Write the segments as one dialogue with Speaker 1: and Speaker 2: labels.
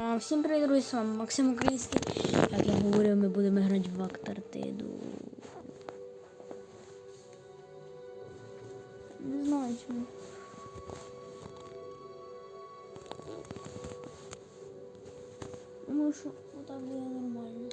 Speaker 1: Всім привіт, друзі, з вами Максим Український. Як я говорив, ми будемо грати в Актартиду. Не знаю чому. Думаю, що отак буде нормально.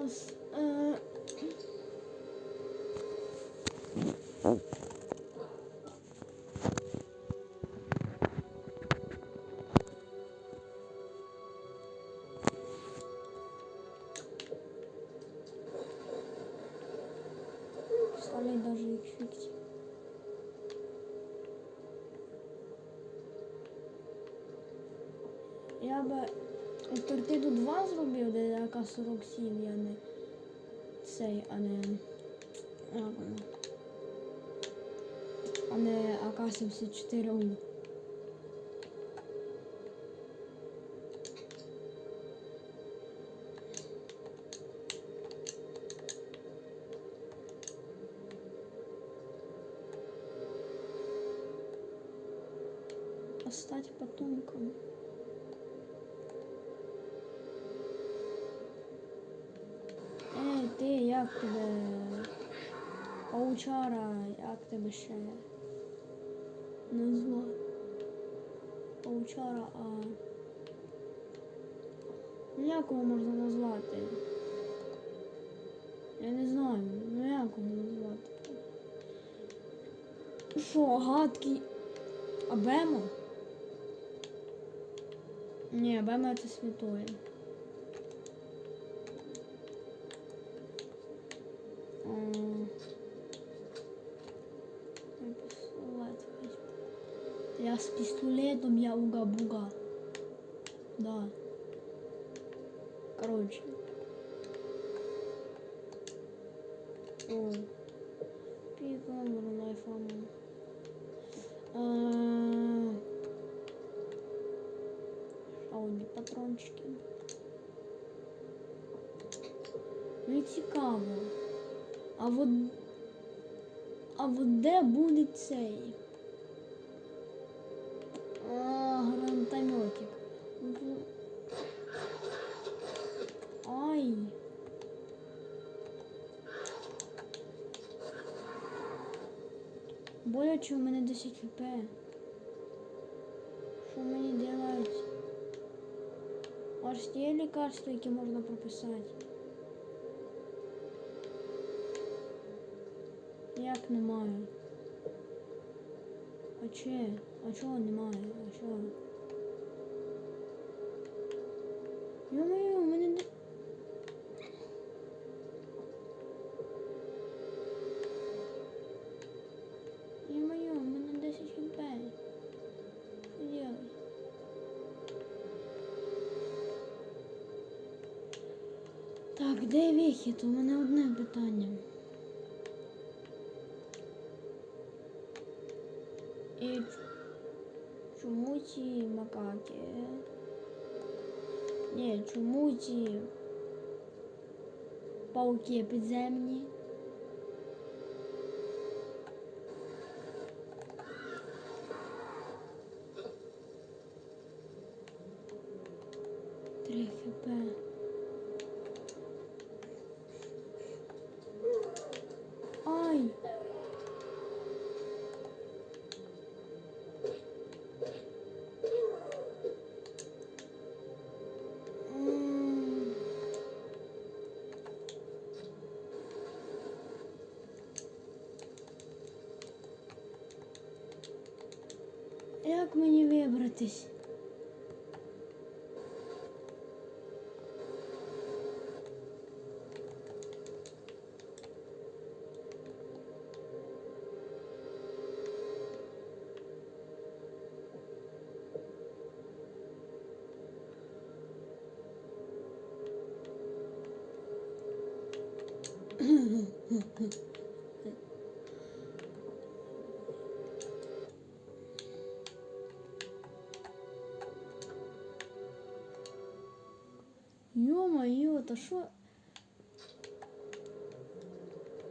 Speaker 1: Нас. Е... Стали даже их фиксить. Я би Антарктиду 2 зробив, де АК-47, я не цей, а не. як воно? А не АК-74У. А стать потомком. Тебе? Паучара, як тебе ще? Назва. Паучара, а. Як його можна назвати? Я не знаю, ну як його назвати? Що, гадкий? А Бема? Ні, Бема це святое. Я с пистолетом, я уга-буга. Да. Короче. О. Пиком, рунайфом. Шаудні патрончики. Ну і цікаво. А от, а от де буде цей? Хп. Что мне делать? Может, є лекарства, які можно прописать? Як немає? А че? А чого немає? А що? Вихід? У мене одне питання. І чому ці макаки? Ні, чому ці пауки підземні? Три хп. дивитись. Mm-hmm. та що?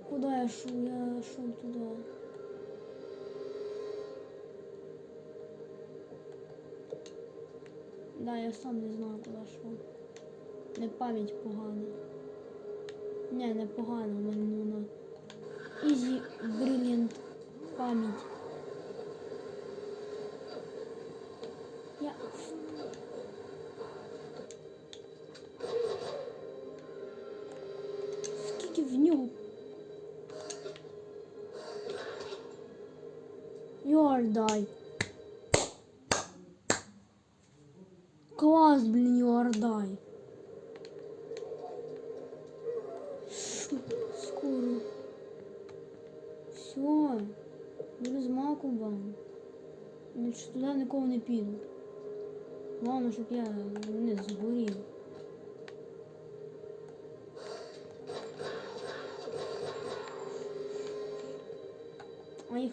Speaker 1: Куда я шел? Я шел туда. Да, я сам не знаю, куди йшов. Не пам'ять погана. Не, не погана, в мене Скільки в нього? Йордай. Клас, блін, Йордай. Скоро. Все. Буду з макубом. Більше туди нікого не піду. Головне, щоб я не згорів.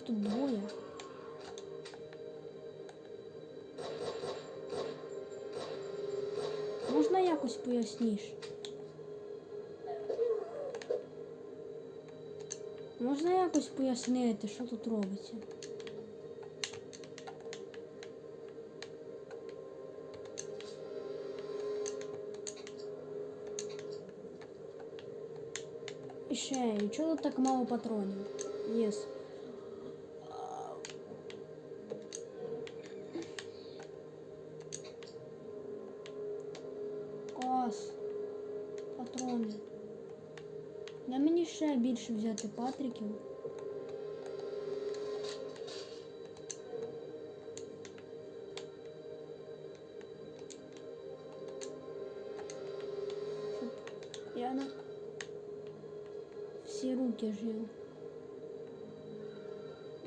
Speaker 1: Тут двоє. Можна якось поясніше? Можна якось пояснити, що тут робиться? І ще, і чого тут так мало патронів? Єс. Клас. ще більше взяти патриків. Щоб я на всі руки жив.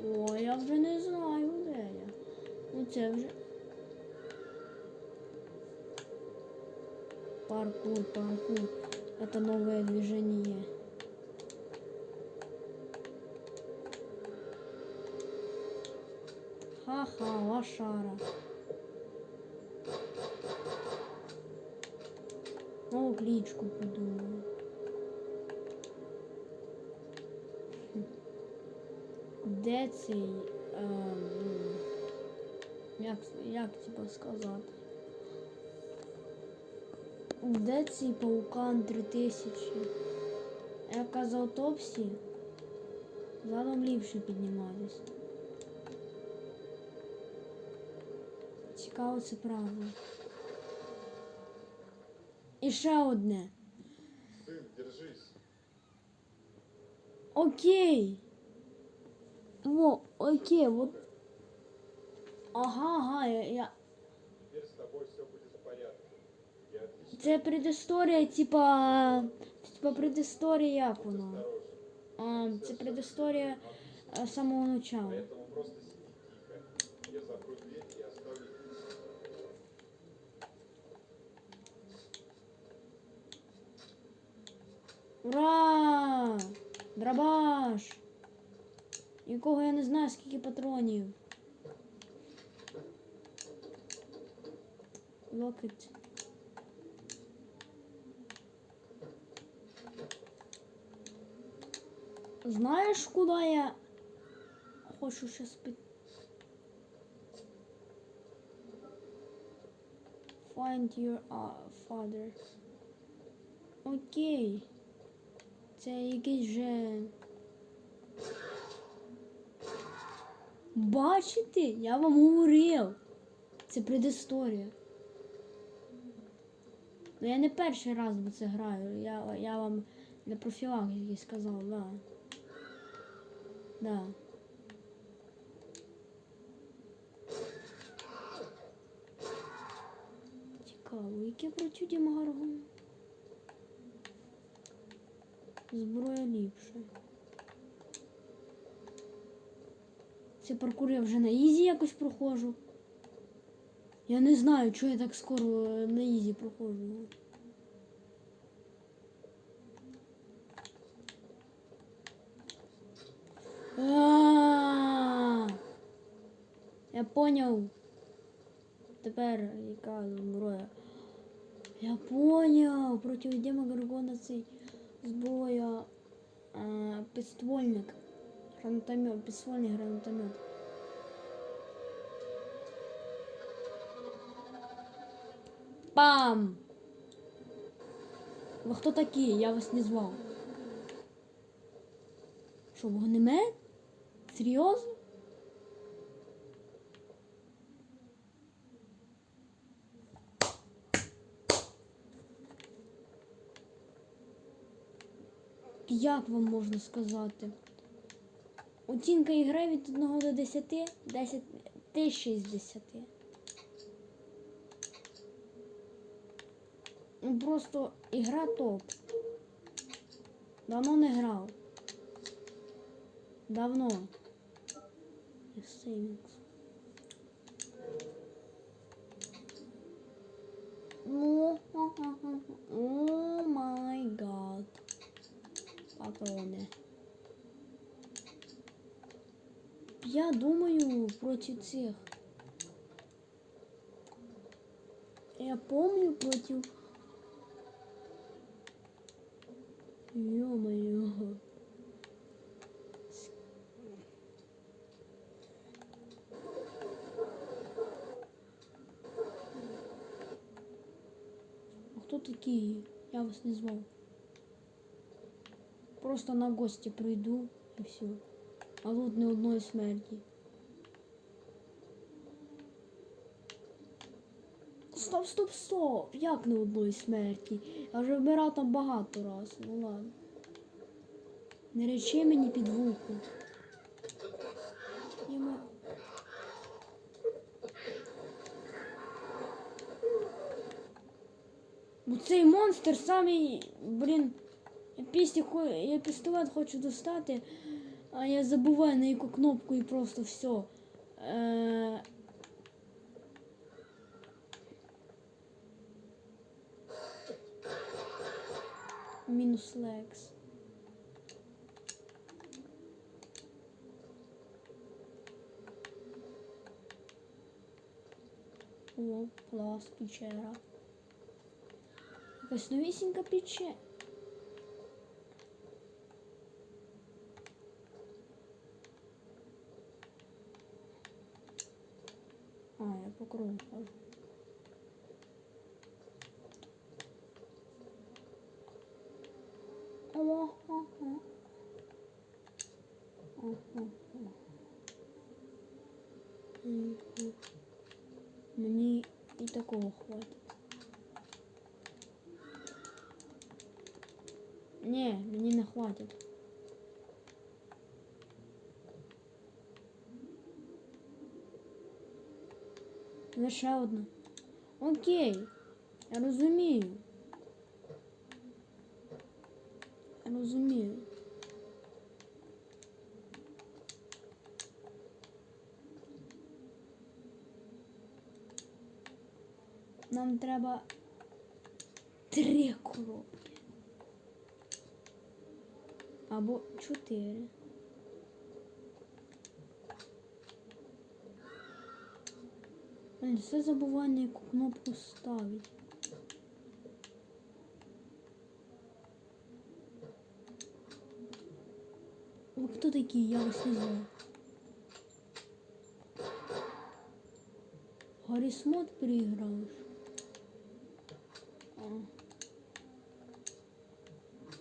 Speaker 1: О, я вже не знаю, де я. Ну це вже. Паркур, паркур. Это новое движение. Ха-ха, лошара. Нову кличку придумали. Хм. Де цей. ем, як, як тебе сказати? Де паукан 3000? Як казав Топсі, задом ліпше підніматись. Цікаво, це правда. І ще одне.
Speaker 2: Сын, держись.
Speaker 1: Окей. Во, окей, вот. Ага, ага, я, я...
Speaker 2: Теперь с тобой все будет в порядке. Я отлично
Speaker 1: Це предісторія, типа. Типа предісторія як воно? А, це предісторія самого начала.
Speaker 2: Поэтому
Speaker 1: Ура! Драбаш! Якого я не знаю, скільки патронів. Локоть. Знаєш, куди я хочу щас піти? Find your uh, father. Окей. Це якийсь же. Бачите, я вам говорив. Це предісторія. Ну я не перший раз би це граю. Я, я вам для профілактики сказав, да. Да. Цікаво, яке працює Магаргон? Зброя ліпше. Це паркур я вже на ізі якось проходжу. Я не знаю, чого я так скоро е, на ізі проходжу. А, Я поняв. Тепер яка зброя? Я поняв. Проти Демогоргона цей зброя е, підствольник. Гранатомет, підствольний гранатомет. Пам! Ви хто такі? Я вас не звав. Що, вогнемет? Серйозно? Як вам можна сказати? Оцінка ігри від 1 до 10, 10 тисячі з 10. Ну просто ігра топ. Давно не грав. Давно. Ну. Патрони. Я думаю проти цих. Я помню против... Ё-моё. А хто такі? Я вас не звав. Просто на гості прийду і все. А тут не одної смерті. Стоп, стоп, стоп! Як не одної смерті? Я вже вмирав там багато раз. Ну ладно. Не речи мені під вухо. Йому... Бо цей монстр самий, блін, хо- я пістолет хочу достати, а я забуваю на яку кнопку і просто все. Е... Мінус лекс. О, клас, печера. Якась новісінька пече. А, я по кругу хожу. О, о, о. О, о, о. М, м. Мені і такого хватить. Ні, мені не Лише одна. Окей. Я розумію. Я розумію. Нам треба три коробки. Або чотири. Блін, все забуває на яку кнопку ставить. Ви хто такі? Я вас не знаю. Гаррісмод переіграєш?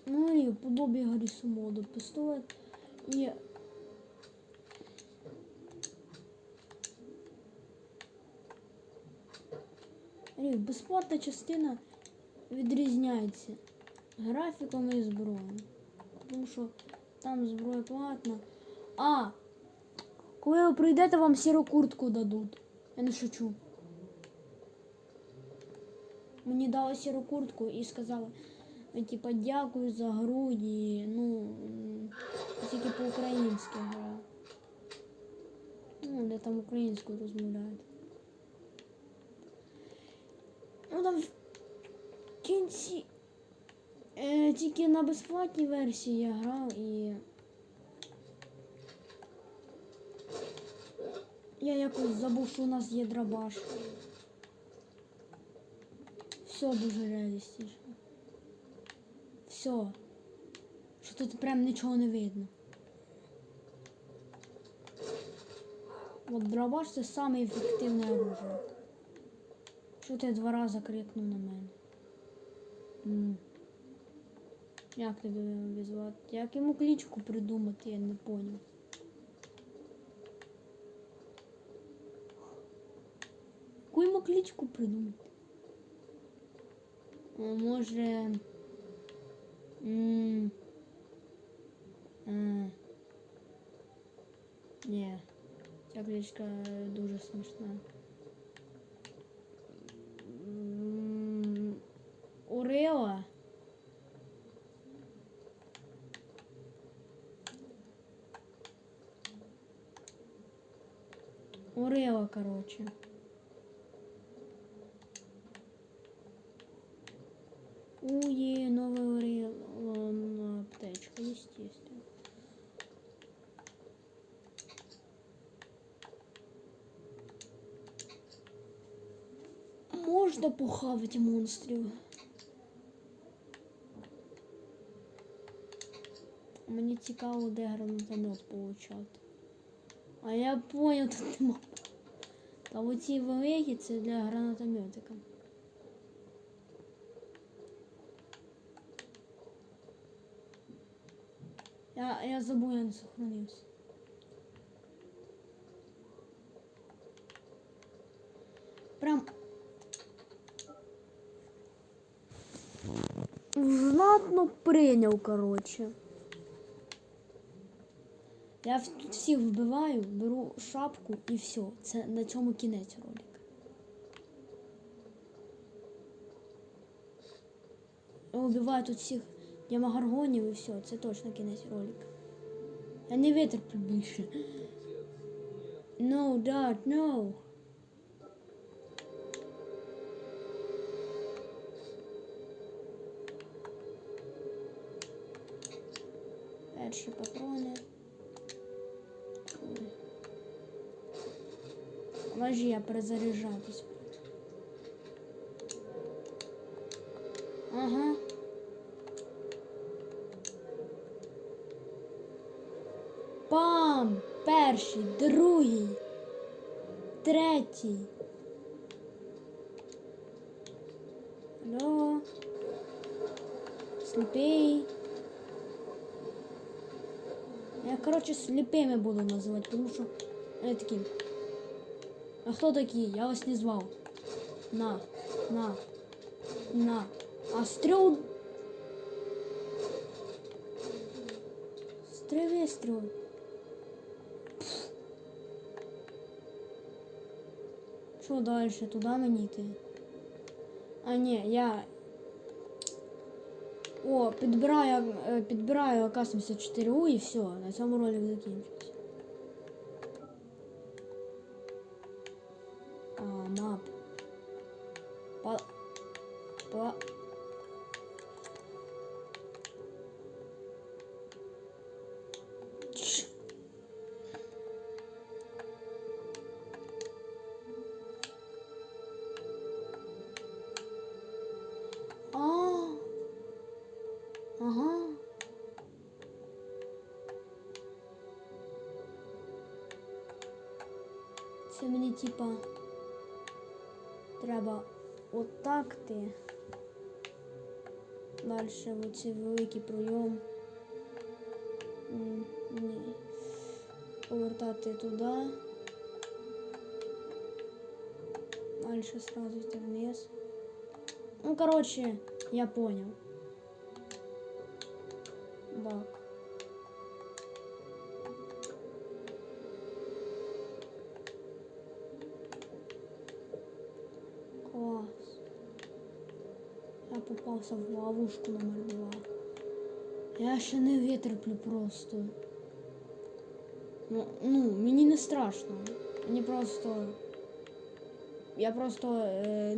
Speaker 1: Ну і подобі Гаррісмоду. Пістолет і безплатна частина відрізняється графіком і зброєю. Тому що там зброя платна. А! Коли ви прийдете, вам сіру куртку дадуть. Я не шучу. Мені дали сіру куртку і сказали, ну, типа, дякую за гру ну, тільки по-українськи гра. Ну, де там українською розмовляють. Ну там в кінці е, тільки на безплатній версії я грав і Я якось забув, що у нас є драбаш. Все дуже реалістично. Все. Що тут прям нічого не видно. От дробаш це саме оружие. Що ти два рази крикнув на мене? Як тебе обізвати? Як йому кличку придумати, я не поняв. Яку йому кличку придумати? А, може. М. А. Ні. Ця кличка дуже смішна. крила. Урила, короче. Уе, новый урил, аптечка, естественно. Можно похавать монстрю. Мені цікаво, де гранатомет получати. А я понял, тут нема. Та оці великі це для гранатометика. Я, я забув, я не сохранився. Прям знатно прийняв, коротше. Я тут всіх вбиваю, беру шапку і все. Це на цьому кінець ролик. Я вбиваю тут всіх демогоргонів і все, це точно кінець ролика. Я не витерплю більше. No, dad, no. Перші патрони. Важі, я перезаряджатись. Ага. Пам! Перший, другий, третій. Алло. Сліпий. Я, короче, слепыми буду называть, потому что они такие. А кто такие? Я вас не звал. На, на, на. А стрел... Стрел выстрел. Что дальше? Туда мені йти? А ні, я О, підбираю, е, підбираю АК-74У і все, на цьому ролик закінчився. Це мені типа треба отак ти. Далі оцей великий пройом. М, Ні. Повертати туди. Далі сразу йти вниз. Ну, короче, я понял. Я попався в ловушку номер два. Я ще не витерплю просто. Ну, ну, мені не страшно. Мені просто. Я просто е,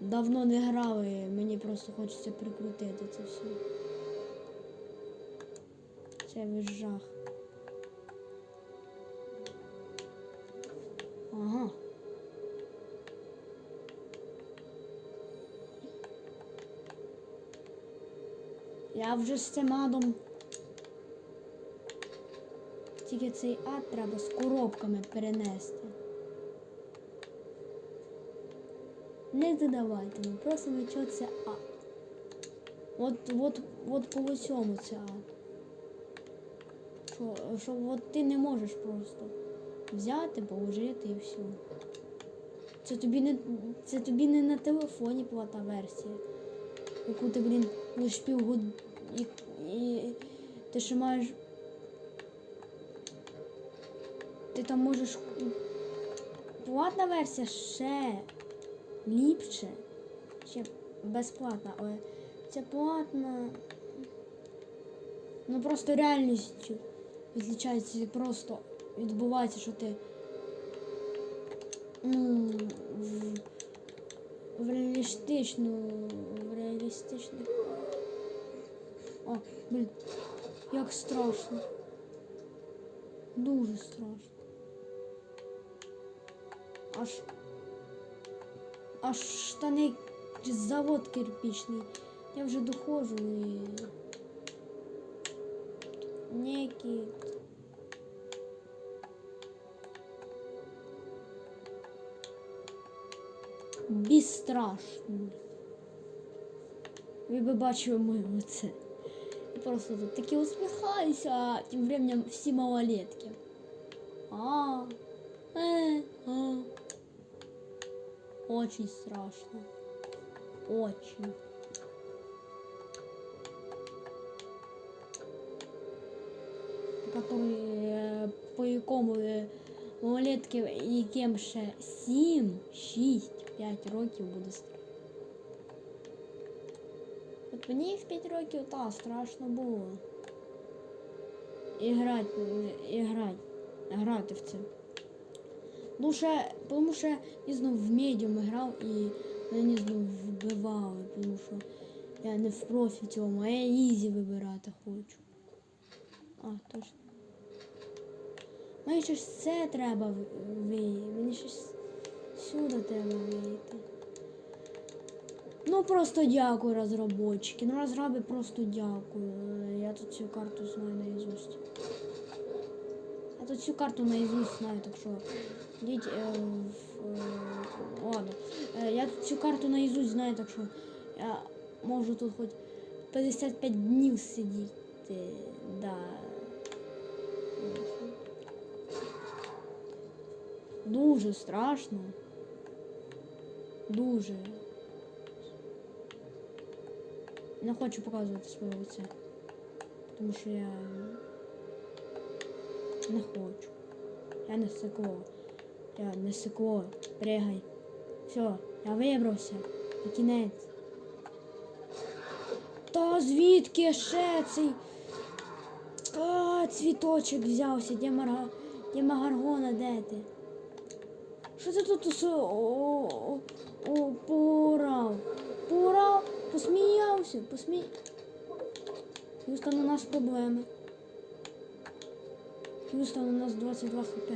Speaker 1: давно не грав і мені просто хочеться прикрутити це все. Це весь жах. Я вже з цим адом. Тільки цей ад треба з коробками перенести. Не задавайте мені, просто що це ад. От, от, от по цьому це ад. Що, що от ти не можеш просто взяти, положити і все. Це тобі не, це тобі не на телефоні плата версія, яку ти, блін, лиш півгод і, і ти ще маєш. Ти там можеш. Платна версія ще ліпше, ще безплатна, але ця платна. Ну просто реальністю відлічається просто відбувається, що ти ну, в, в реалістичну, в реалістичну. О, блін, як страшно. Дуже страшно. Аж аж штани завод кирпичний. Я вже доходжу і некий. Безстрашний. Ви би бачили моє лице. Я просто тут таки усміхаюся, а тим временем всі малолетки. А, э, а. Очень страшно. Очень. Который, е, по якому е, малолетки, яким ще 7, 6, 5 років буде страшно. От мені в 5 років, та, страшно було. І грати, і грати, в це. Ну, ще, тому що я знов в медіум грав і мені знов вбивали, тому що я не в профі цьому, а я ізі вибирати хочу. А, точно. Мені щось це треба вийти. Мені щось сюди треба вийти. Ну просто дякую розробники. Ну розраби просто дякую. Я тут цю карту знаю наизусть. Я тут всю карту наизусть знаю, так що йдіть е, в, е, ладно. Е, я тут цю карту наизусть знаю, так що я можу тут хоч 55 днів сидіти. Да. Дуже страшно. Дуже. Не хочу показувати своє лице. Тому що я не хочу. Я не сикло. Я не сикло. Пригай. Все, я вибрався. На кінець. Та звідки ще цей а, цвіточок взявся? Де Марга... Де Магаргона, де ти? Що ти тут усе о? Посміявся, посмій. Х'юстон, у нас проблеми. Х'юстон, у нас 22 хп.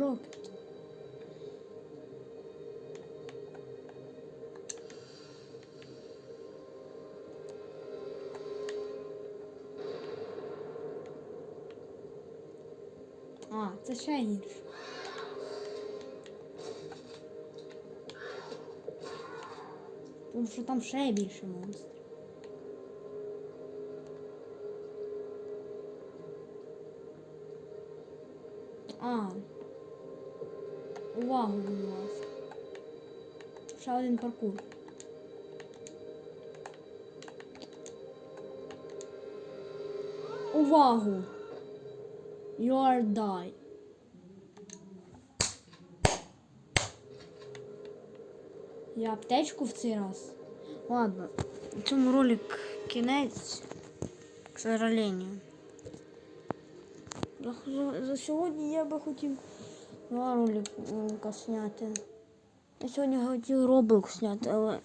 Speaker 1: Рокет. А, це ще гірше. Що там ще більше монстрів. А. Увагу, будь ласка. Ще один паркур. Увагу! You are die. Я аптечку в цей раз. Ладно, цьому ролик кінець, к сожалению. За, сьогодні я би хотів два ролика зняти. Я сьогодні хотів Roblox зняти, але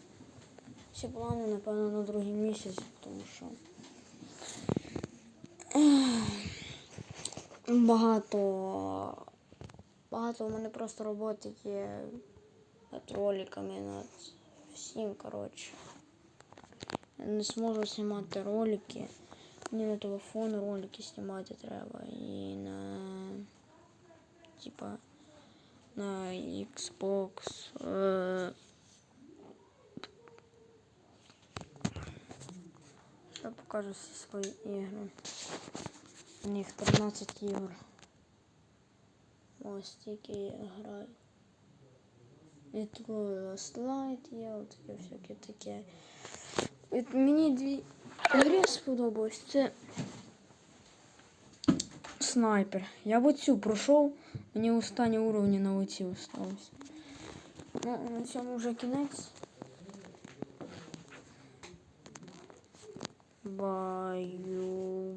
Speaker 1: всі плани, напевно, на другий місяць, тому що багато. Багато у мене просто роботи є над роликами, над всім, коротше. Не зможу знімати ролики. Мені на телефон ролики знімати треба. І на. Типа. На Xbox. Е... Я покажу всі свої ігри. У них 13 ігор. Ось тільки я граю. І тут слайд є, от таке всяке таке. От мені дві гри сподобались. Це снайпер. Я в оцю пройшов, мені останні уровні на оці осталось. Ну, на цьому вже кінець. Баю.